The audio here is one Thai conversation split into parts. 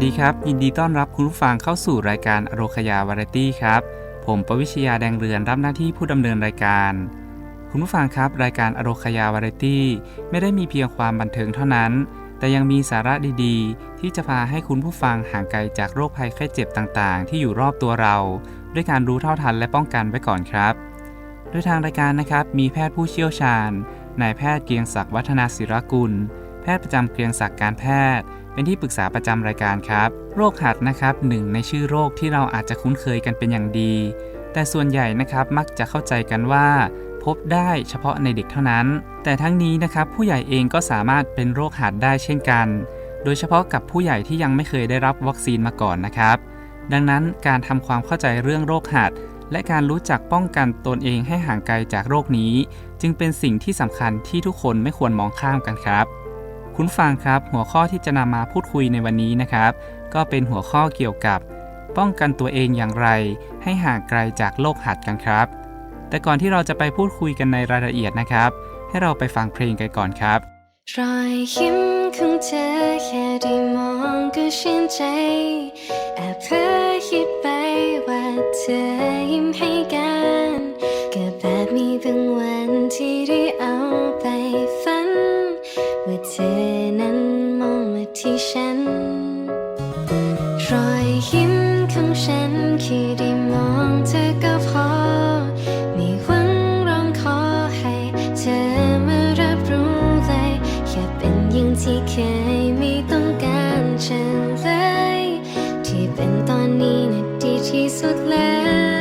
วัสดีครับ ยินดีต้อนรับคุณผู้ฟังเข้าสู่รายการอโรคยาวาไรตี้ครับ ผมประวิชยาแดงเรือนรับหน้าที่ผู้ดำเนินรายการ คุณผู้ฟังครับ รายการอโรคยาวาไรตี้ไม่ได้มีเพียงความบันเทิงเท่านั้น แต่ยังมีสาระดีๆ ที่จะพาให้คุณผู้ฟังห่างไกลจากโรคภัยไข้เจ็บต่างๆ ที่อยู่รอบตัวเรา ด้วยการรู้เท่าทันและป้องกันไว้ก่อนครับโดยทางรายการนะครับมีแพทย์ผู้เชี่ยวชาญนายแพทย์เกียงศักดิ์วัฒนาศิรกุล แพทย์ประจำเกียงศักดิ์การแพทย์เป็นที่ปรึกษาประจำรายการครับ โรคหัดนะครับหนึ่งในชื่อโรคที่เราอาจจะคุ้นเคยกันเป็นอย่างดี แต่ส่วนใหญ่นะครับมักจะเข้าใจกันว่า พบได้เฉพาะในเด็กเท่านั้น แต่ทั้งนี้นะครับผู้ใหญ่เองก็สามารถเป็นโรคหัดได้เช่นกัน โดยเฉพาะกับผู้ใหญ่ที่ยังไม่เคยได้รับวัคซีนมาก่อนนะครับ ดังนั้นการทำความเข้าใจเรื่องโรคหัดและการรู้จักป้องกันตนเองให้ห่างไกลจากโรคนี้ จึงเป็นสิ่งที่สำคัญที่ทุกคนไม่ควรมองข้ามกันครับ คุณฟังครับ หัวข้อที่จะนำมาพูดคุยในวันนี้นะครับ ก็เป็นหัวข้อเกี่ยวกับ ป้องกันตัวเองอย่างไร ให้ห่างไกลจากโรคหัดกันครับ แต่ก่อนที่เราจะไปพูดคุยกันในรายละเอียดนะครับ ให้เราไปฟังเพลงกันก่อนครับรอยยิ้มของเธอแค่ได้มองก็ชื่นใจแอบเพ้อคิดไปว่าเธอยิ้มให้กันก็แบบมีบางวันที่ได้เอาไป เธอนั้นมองมาที่ฉัน รอยยิ้มของฉันคือได้มองเธอก็พอ ไม่หวังร้องขอให้เธอมารับรู้เลยแค่เป็นอย่างที่เคยไม่ต้องการฉันเลย ที่เป็นตอนนี้นะดีที่สุดแล้ว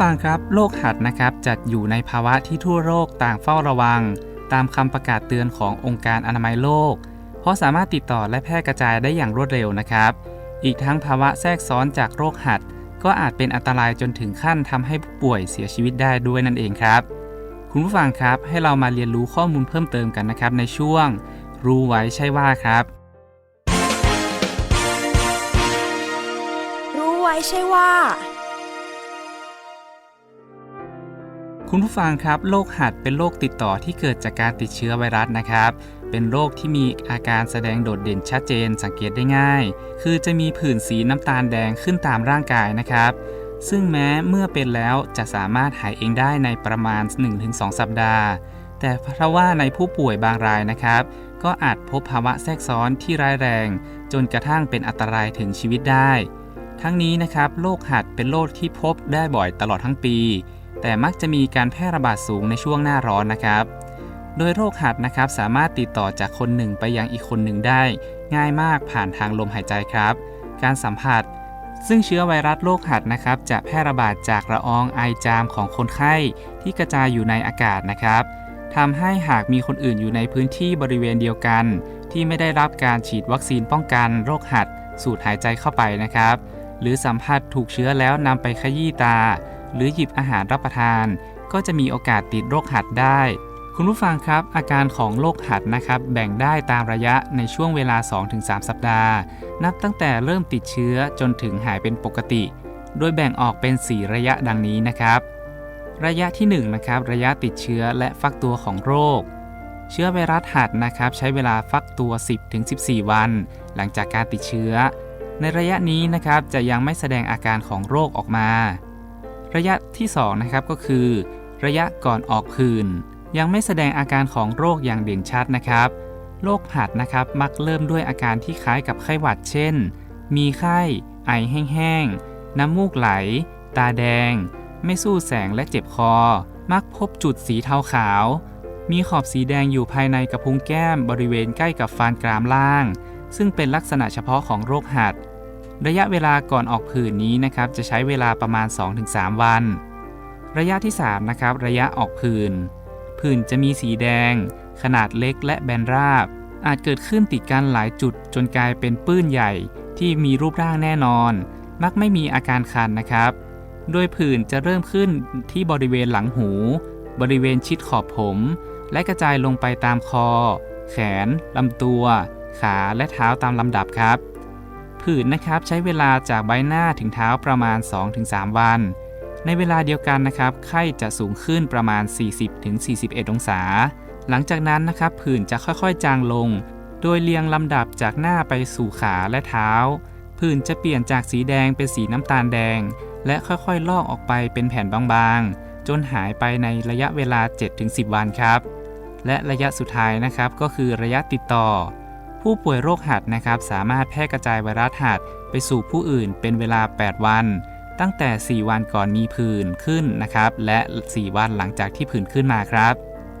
ฟังครับโรคหัดนะครับจัดอยู่ในภาวะที่ทั่วโลกต่างเฝ้าระวัง ตามคำประกาศเตือนขององค์การอนามัยโลก เพราะสามารถติดต่อและแพร่กระจายได้อย่างรวดเร็วนะครับ อีกทั้งภาวะแทรกซ้อนจากโรคหัด ก็อาจเป็นอันตรายจนถึงขั้นทำให้ผู้ป่วยเสียชีวิตได้ด้วยนั่นเองครับ คุณผู้ฟังครับให้เรามาเรียนรู้ข้อมูลเพิ่มเติมกันนะครับในช่วง รู้ไว้ใช่ว่าครับ รู้ไว้ใช่ว่า คุณผู้ฟังครับโรคหัดเป็นโรคติดต่อที่เกิดจากการติดเชื้อไวรัสนะครับ เป็นโรคที่มีอาการแสดงโดดเด่นชัดเจนสังเกตได้ง่าย คือจะมีผื่นสีน้ำตาลแดงขึ้นตามร่างกายนะครับ ซึ่งแม้เมื่อเป็นแล้วจะสามารถหายเองได้ในประมาณ 1-2 สัปดาห์ แต่เพราะว่าในผู้ป่วยบางรายนะครับ ก็อาจพบภาวะแทรกซ้อนที่ร้ายแรง จนกระทั่งเป็นอันตรายถึงชีวิตได้ ทั้งนี้นะครับโรคหัดเป็นโรคที่พบได้บ่อยตลอดทั้งปี แต่มักจะมีการแพร่ระบาดสูงในช่วงหน้าร้อนนะครับ โดยโรคหัดนะครับสามารถติดต่อจากคนหนึ่งไปยังอีกคนหนึ่งได้ ง่ายมากผ่านทางลมหายใจครับ การสัมผัส ซึ่งเชื้อไวรัสโรคหัดนะครับ จะแพร่ระบาดจากละอองไอจามของคนไข้ที่กระจายอยู่ในอากาศนะครับทำให้หากมีคนอื่นอยู่ในพื้นที่บริเวณเดียวกัน ที่ไม่ได้รับการฉีดวัคซีนป้องกันโรคหัด สูดหายใจเข้าไปนะครับ หรือสัมผัสถูกเชื้อแล้วนำไปขยี้ตา หรือหยิบอาหารรับประทาน ก็จะมีโอกาสติดโรคหัดได้ คุณผู้ฟังครับ อาการของโรคหัดนะครับแบ่งได้ตามระยะในช่วงเวลา 2-3 สัปดาห์ นับตั้งแต่เริ่มติดเชื้อจนถึงหายเป็นปกติ โดยแบ่งออกเป็น 4 ระยะดังนี้นะครับ ระยะที่1นะครับระยะติดเชื้อและฟักตัวของโรคเชื้อไวรัสหัดนะครับใช้เวลาฟักตัว 10-14 วัน หลังจากการติดเชื้อ ในระยะนี้นะครับจะยังไม่แสดงอาการของโรคออกมา ระยะที่2นะครับก็คือ ระยะก่อนออกผื่นยังไม่แสดงอาการของโรคอย่างเด่นชัดนะครับโรคหัดนะครับมักเริ่มด้วยอาการที่คล้ายกับไข้หวัดเช่น มีไข้ ไอแห้งๆ น้ำมูกไหล ตาแดง ไม่สู้แสงและเจ็บคอ มักพบจุดสีเทาขาว มีขอบสีแดงอยู่ภายในกระพุ้งแก้มบริเวณใกล้กับฟันกรามล่าง ซึ่งเป็นลักษณะเฉพาะของโรคหัด ระยะเวลาก่อนออกผื่นนี้นะครับจะใช้เวลาประมาณ 2-3 วัน ระยะที่3นะครับระยะออกผื่นผื่นจะมีสีแดง ขนาดเล็กและแบนราบ อาจเกิดขึ้นติดกันหลายจุดจนกลายเป็นปื้นใหญ่ที่มีรูปร่างแน่นอน มักไม่มีอาการคันนะครับ โดยผื่นจะเริ่มขึ้นที่บริเวณหลังหู บริเวณชิดขอบผม และกระจายลงไปตามคอ แขนลำตัว ขาและเท้าตามลำดับครับ ผื่นนะครับใช้เวลาจากใบหน้าถึงเท้าประมาณ 2-3 วัน ในเวลาเดียวกันนะครับไข้จะสูงขึ้นประมาณ 40-41 องศา หลังจากนั้นนะครับผื่นจะค่อยๆ จางลง โดยเรียงลำดับจากหน้าไปสู่ขาและเท้า ผื่นจะเปลี่ยนจากสีแดงเป็นสีน้ำตาลแดง และค่อยๆ ลอกออกไปเป็นแผ่นบางๆ จนหายไปในระยะเวลา 7-10 วันครับ และระยะสุดท้ายนะครับก็คือระยะติดต่อ ผู้ป่วยโรคหัดนะครับสามารถแพร่กระจายไวรัสหัดไปสู่ผู้อื่นเป็นเวลา 8 วัน ตั้งแต่ 4 วันก่อนมีผื่นขึ้นนะครับ และ 4 วันหลังจากที่ผื่นขึ้นมาครับ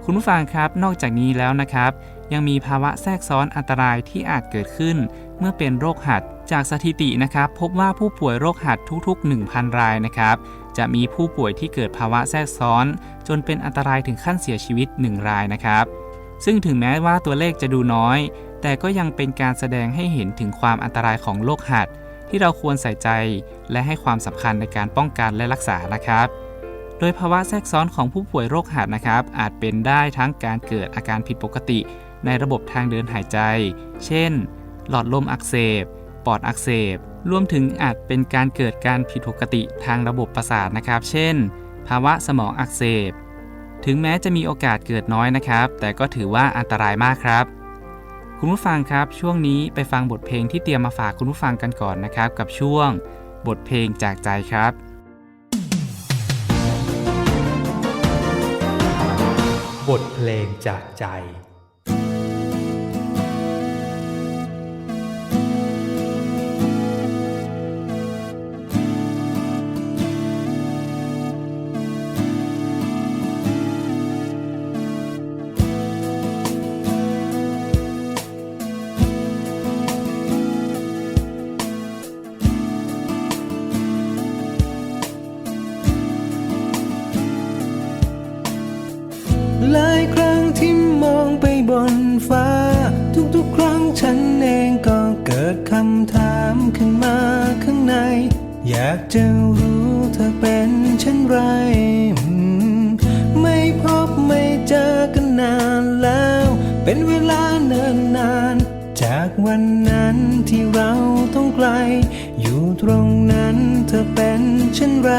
คุณผู้ฟังครับนอกจากนี้แล้วนะครับ ยังมีภาวะแทรกซ้อนอันตรายที่อาจเกิดขึ้น เมื่อเป็นโรคหัดจากสถิตินะครับ พบว่าผู้ป่วยโรคหัดทุกๆ 1,000 รายนะครับ จะมีผู้ป่วยที่เกิดภาวะแทรกซ้อน จนเป็นอันตรายถึงขั้นเสียชีวิต 1 รายนะครับ ซึ่งถึงแม้ว่าตัวเลขจะดูน้อย แต่ก็ยังเป็นการแสดงให้เห็นถึงความอันตรายของโรคหัด ที่เราควรใส่ใจและให้ความสำคัญในการป้องกันและรักษานะครับ โดยภาวะแทรกซ้อนของผู้ป่วยโรคหัดนะครับ อาจเป็นได้ทั้งการเกิดอาการผิดปกติ ในระบบทางเดินหายใจ เช่น หลอดลมอักเสบ ปอดอักเสบ รวมถึงอาจเป็นการเกิดการผิดปกติทางระบบประสาทนะครับ เช่น ภาวะสมองอักเสบ ถึงแม้จะมีโอกาสเกิดน้อยนะครับ แต่ก็ถือว่าอันตรายมากครับ คุณผู้ฟังครับ ช่วงนี้ไปฟังบทเพลงที่เตรียมมาฝากคุณผู้ฟังกันก่อนนะครับ กับช่วงบทเพลงจากใจครับบทเพลงจากใจ ฉันเองก็เกิดคำถามขึ้นมาข้างใน อยากจะรู้เธอเป็นเช่นไร ไม่พบไม่เจอกันนานแล้ว เป็นเวลาเนิ่นนาน จากวันนั้นที่เราต้องไกล อยู่ตรงนั้นเธอเป็นเช่นไร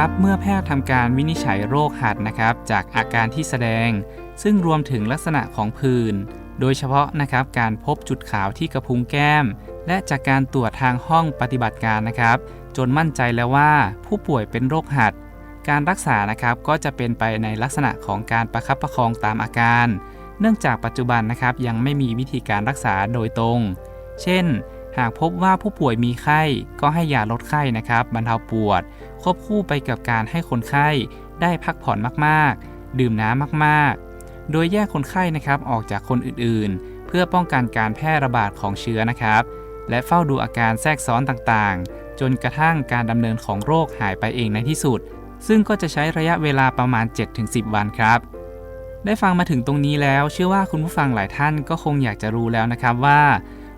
ผู้ฟังครับ เมื่อแพทย์ทำการวินิจฉัยโรคหัดนะครับ จากอาการที่แสดง ซึ่งรวมถึงลักษณะของผื่นโดยเฉพาะนะครับการพบจุดขาวที่กระพุ้งแก้ม และจากการตรวจทางห้องปฏิบัติการนะครับ จนมั่นใจแล้วว่าผู้ป่วยเป็นโรคหัด การรักษานะครับก็จะเป็นไปในลักษณะของการประคับประคองตามอาการ เนื่องจากปัจจุบันนะครับยังไม่มีวิธีการรักษาโดยตรง เช่น หากพบว่าผู้ป่วยมีไข้ก็ให้ยาลดไข้นะครับบรรเทาปวด ควบคู่ไปกับการให้คนไข้ได้พักผ่อนมากๆ ดื่มน้ำมากๆ โดยแยกคนไข้นะครับออกจากคนอื่นๆ เพื่อป้องกันการแพร่ระบาดของเชื้อนะครับ และเฝ้าดูอาการแทรกซ้อนต่างๆ จนกระทั่งการดำเนินของโรคหายไปเองในที่สุด ซึ่งก็จะใช้ระยะเวลาประมาณ 7-10 วันครับได้ฟังมาถึงตรงนี้แล้ว เชื่อว่าคุณผู้ฟังหลายท่านก็คงอยากจะรู้แล้วนะครับว่า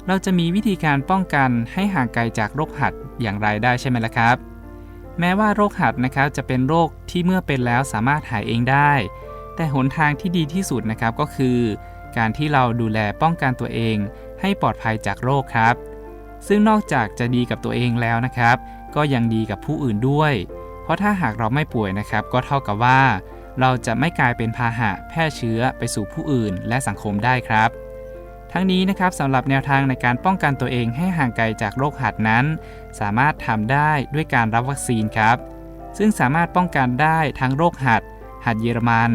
เราจะมีวิธีการป้องกันให้ห่างไกลจากโรคหัดอย่างไรได้ใช่ไหมล่ะครับ แม้ว่าโรคหัดนะครับจะเป็นโรคที่เมื่อเป็นแล้วสามารถหายเองได้ แต่หนทางที่ดีที่สุดนะครับก็คือ การที่เราดูแลป้องกันตัวเอง ให้ปลอดภัยจากโรคครับ ซึ่งนอกจากจะดีกับตัวเองแล้วนะครับ ก็ยังดีกับผู้อื่นด้วย เพราะถ้าหากเราไม่ป่วยนะครับ ก็เท่ากับว่า เราจะไม่กลายเป็นพาหะแพร่เชื้อไปสู่ผู้อื่นและสังคมได้ครับ ทั้งนี้นะครับสำหรับแนวทางในการป้องกันตัวเองให้ห่างไกลจากโรคหัดนั้น สามารถทำได้ด้วยการรับวัคซีนครับ ซึ่งสามารถป้องกันได้ทั้งโรคหัด หัดเยอรมัน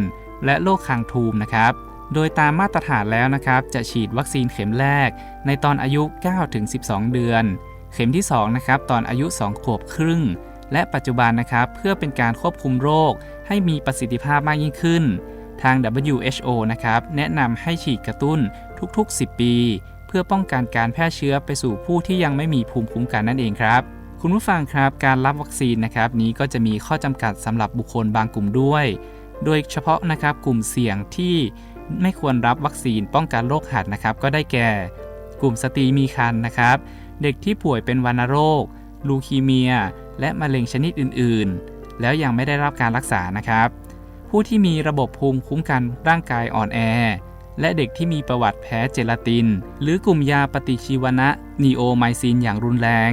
และโรคคางทูมนะครับ โดยตามมาตรฐานแล้วนะครับ จะฉีดวัคซีนเข็มแรก ในตอนอายุ 9-12 เดือน เข็มที่2นะครับตอนอายุ 2 ขวบครึ่ง และปัจจุบันนะครับเพื่อเป็นการควบคุมโรค ให้มีประสิทธิภาพมากยิ่งขึ้น ทาง WHO นะครับแนะนำให้ฉีดกระตุ้น ทุกๆ 10 ปี เพื่อป้องกันการแพร่เชื้อไปสู่ผู้ที่ยังไม่มีภูมิคุ้มกันนั่นเองครับ คุณผู้ฟังครับการรับวัคซีนนะครับนี้ก็จะมีข้อจำกัดสำหรับบุคคลบางกลุ่มด้วย โดยเฉพาะนะครับกลุ่มเสี่ยงที่ไม่ควรรับวัคซีนป้องกันโรคหัดนะครับก็ได้แก่ กลุ่มสตรีมีครรภ์นะครับ เด็กที่ป่วยเป็นวัณโรค ลูคีเมีย และมะเร็งชนิดอื่นๆ แล้วยังไม่ได้รับการรักษานะครับ ผู้ที่มีระบบภูมิคุ้มกันร่างกายอ่อนแอ และเด็กที่มีประวัติแพ้เจลาติน หรือกลุ่มยาปฏิชีวนะนีโอไมซินอย่างรุนแรง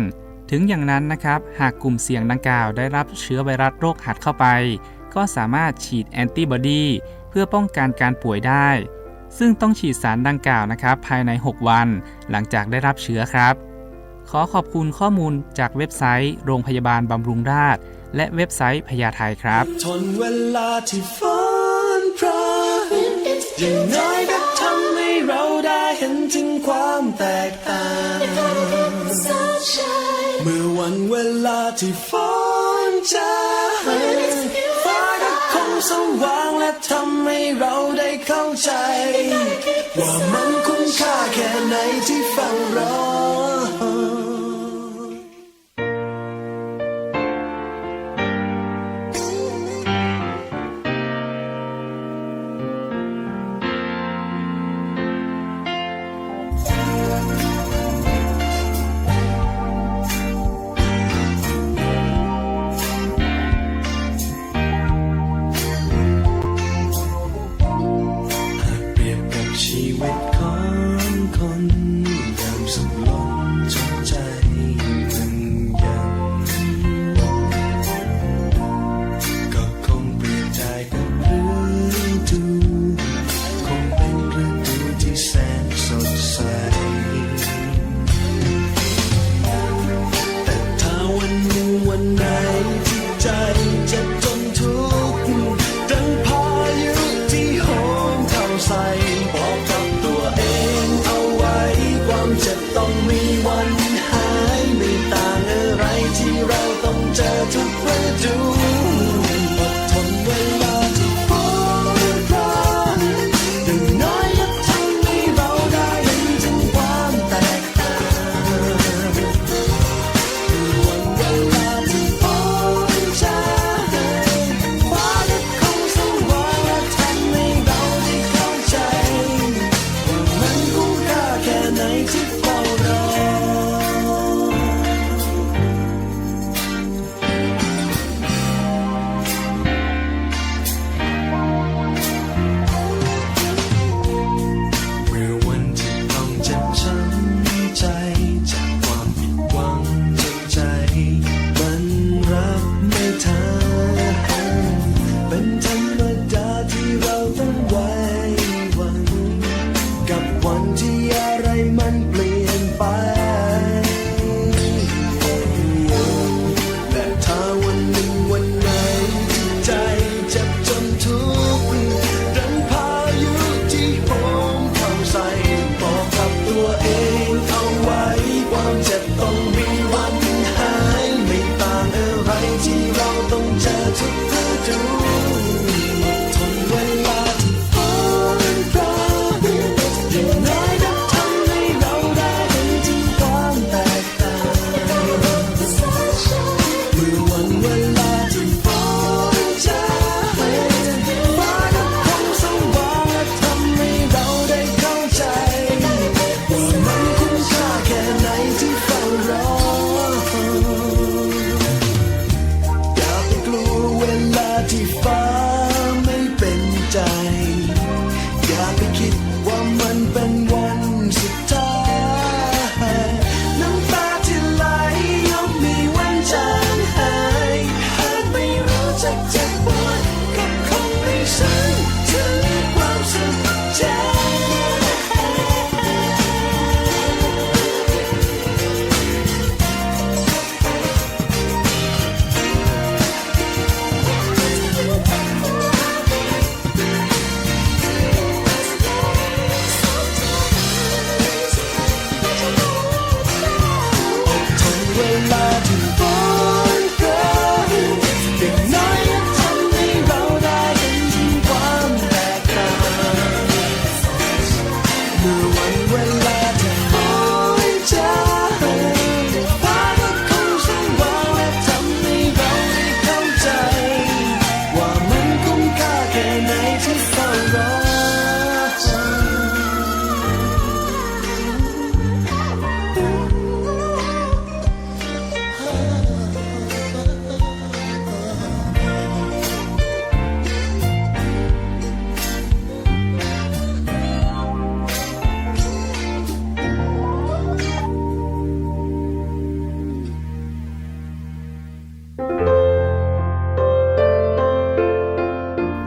ถึงอย่างนั้นนะครับ หากกลุ่มเสี่ยงดังกล่าวได้รับเชื้อไวรัสโรคหัดเข้าไป ก็สามารถฉีดแอนติบอดี เพื่อป้องกันการป่วยได้ ซึ่งต้องฉีดสารดังกล่าวนะครับ ภายใน 6 วัน หลังจากได้รับเชื้อครับ ขอขอบคุณข้อมูลจากเว็บไซต์ โรงพยาบาลบำรุงราษฎร์และเว็บไซต์พญาไทครับ ทนเวลาที่ฝนพรางอย่างน้อย ห็นถึงความแตกต่าง เมื่อวันเวลาที่ฝนจางฟ้าก็คงสว่างและทำให้เราได้เข้าใจ ว่ามันคุ้มค่าแค่ไหนที่เฝ้ารอ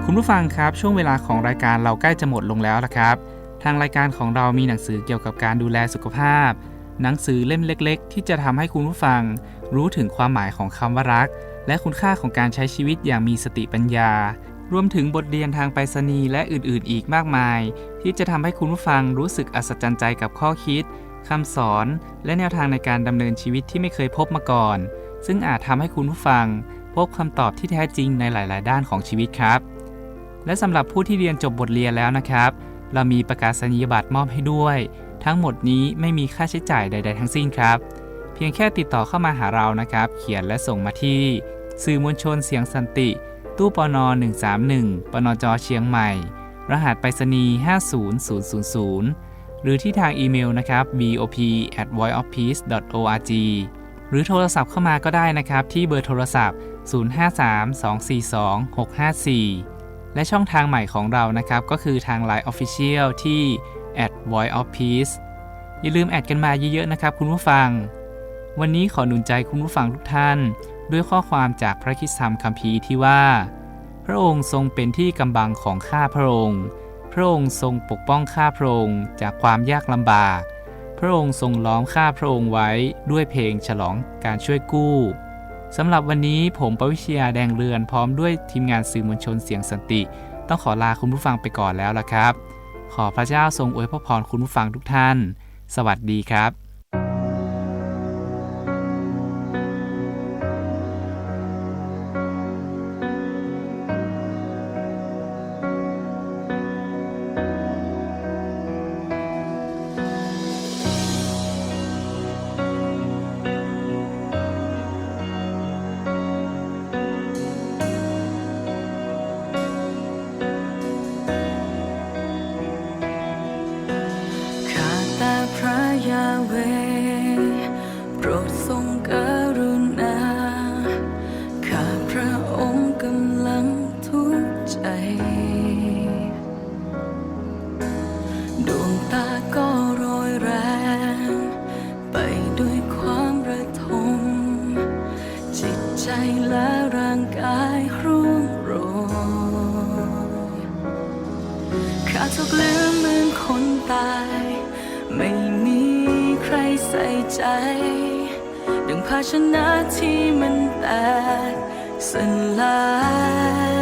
คุณผู้ฟังครับ ช่วงเวลาของรายการเราใกล้จะหมดลงแล้วละครับ ทางรายการของเรามีหนังสือเกี่ยวกับการดูแลสุขภาพ หนังสือเล่มเล็ก ๆ ที่จะทำให้คุณผู้ฟัง รู้ถึงความหมายของคำว่ารัก และคุณค่าของการใช้ชีวิตอย่างมีสติปัญญา รวมถึงบทเรียนทางไปรษณีย์และอื่นๆ อีกมากมาย ที่จะทำให้คุณผู้ฟังรู้สึกอัศจรรย์ใจกับข้อคิดคำสอน และแนวทางในการดำเนินชีวิตที่ไม่เคยพบมาก่อน ซึ่งอาจทำให้คุณผู้ฟัง พบคำตอบที่แท้จริงในหลาย ๆ ด้านของชีวิตครับ และสำหรับผู้ที่เรียนจบบทเรียนแล้วนะครับ เรามีประกาศนียบัตรมอบให้ด้วย ทั้งหมดนี้ไม่มีค่าใช้จ่ายใด ๆ ทั้งสิ้นครับ เพียงแค่ติดต่อเข้ามาหาเรานะครับ เขียนและส่งมาที่ สื่อมวลชนเสียงสันติ ตู้ปน131ปนจเชียงใหม่ รหัสไปรษณีย์50000 หรือที่ทางอีเมลนะครับ bop at voiceofpeace org หรือโทรศัพท์เข้ามาก็ได้นะครับ ที่เบอร์โทรศัพท์ 053-242-654 และช่องทางใหม่ของเรานะครับ ก็คือทาง Line Official ที่ at voice of peace อย่าลืมแอดกันมาเยอะๆนะครับคุณผู้ฟัง วันนี้ขอหนุนใจคุณผู้ฟังทุกท่าน ด้วยข้อความจากพระคิดธรรมคัมภีร์ที่ว่า พระองค์ทรงเป็นที่กำบังของข้าพระองค์ พระองค์ทรงปกป้องข้าพระองค์จากความยากลำบาก พระองค์ทรงล้อมข้าพระองค์ไว้ด้วยเพลงฉลองการช่วยกู้ สำหรับวันนี้ผมปวิชยาแดงเรือนพร้อมด้วยทีมงานสื่อมวลชนเสียงสันติ ต้องขอลาคุณผู้ฟังไปก่อนแล้วละครับ ขอพระเจ้าทรงอวยพรคุณผู้ฟังทุกท่าน สวัสดีครับ ถูกลืมเหมือนคนตาย ไม่มีใครใส่ใจ ดังภาชนะที่มันแตกสลาย